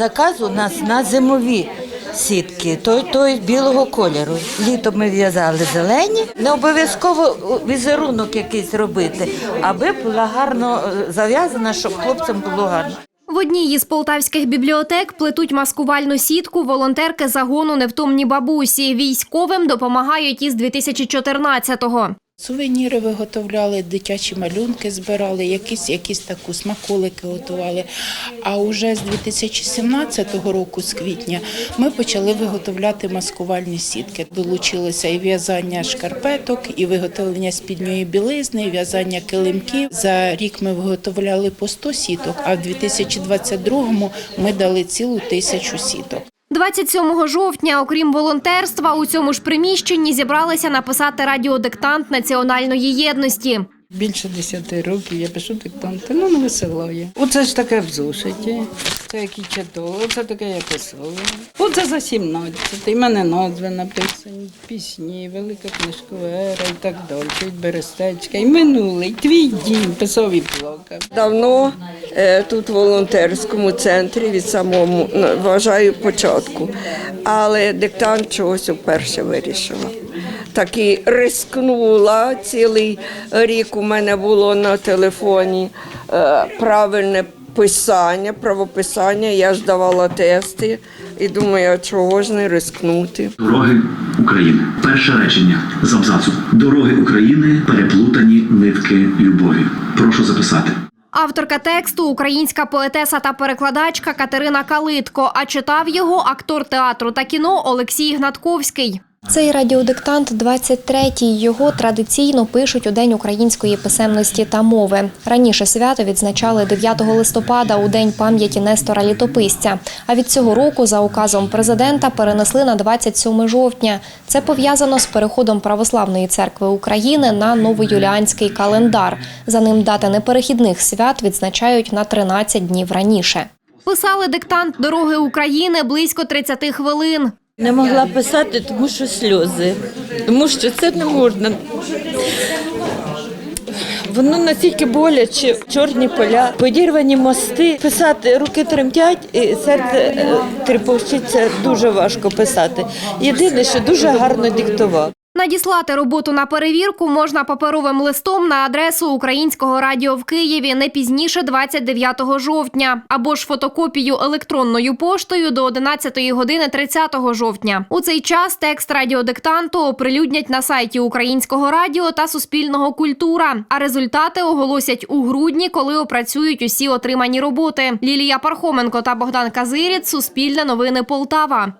Заказ у нас на зимові сітки, той, той білого кольору. Літом ми в'язали зелені. Не обов'язково візерунок якийсь робити, аби була гарно е, зав'язана, щоб хлопцям було гарно. В одній із полтавських бібліотек плетуть маскувальну сітку волонтерки загону невтомні бабусі. Військовим допомагають із 2014-го. Сувеніри виготовляли, дитячі малюнки збирали, якісь, якісь таку смаколики готували. А уже з 2017 року, з квітня, ми почали виготовляти маскувальні сітки. Долучилося і в'язання шкарпеток, і виготовлення спідньої білизни, і в'язання килимків. За рік ми виготовляли по 100 сіток, а в 2022 ми дали цілу тисячу сіток. 27 жовтня, окрім волонтерства, у цьому ж приміщенні зібралися написати радіодиктант національної єдності. Більше 10 років я пишу диктанти, ну не висилаю. Оце ж таке в зошиті, це які читали, оце таке я писала. Оце за 17, і мене назви написані, пісні, велика книжкова ера і так далі, і берестечка, і минулий, твій дім, писав і плакав. Давно е, тут в волонтерському центрі від самого ну, вважаю початку, але диктант чогось вперше вирішила. Так і рискнула цілий рік. У мене було на телефоні е, правильне писання, правописання. Я ж давала тести і думаю, чого ж не рискнути. Дороги України. Перше речення з абзацу. Дороги України переплутані нитки любові. Прошу записати. Авторка тексту українська поетеса та перекладачка Катерина Калитко. А читав його актор театру та кіно Олексій Гнатковський. Цей радіодиктант 23-й. Його традиційно пишуть у День української писемності та мови. Раніше свято відзначали 9 листопада у День пам'яті Нестора Літописця. А від цього року за указом президента перенесли на 27 жовтня. Це пов'язано з переходом Православної церкви України на новоюліанський календар. За ним дати неперехідних свят відзначають на 13 днів раніше. Писали диктант дороги України близько 30 хвилин. Не могла писати, тому що сльози. Тому що це не можна. Воно настільки боляче, чорні поля, подірвані мости. Писати руки тремтять, і серце е, тріпочиться дуже важко писати. Єдине, що дуже гарно диктував. Надіслати роботу на перевірку можна паперовим листом на адресу Українського радіо в Києві не пізніше 29 жовтня, або ж фотокопію електронною поштою до 11 години 30 жовтня. У цей час текст радіодиктанту оприлюднять на сайті Українського радіо та Суспільного культура. А результати оголосять у грудні, коли опрацюють усі отримані роботи. Лілія Пархоменко та Богдан Казиріць. Суспільне новини Полтава.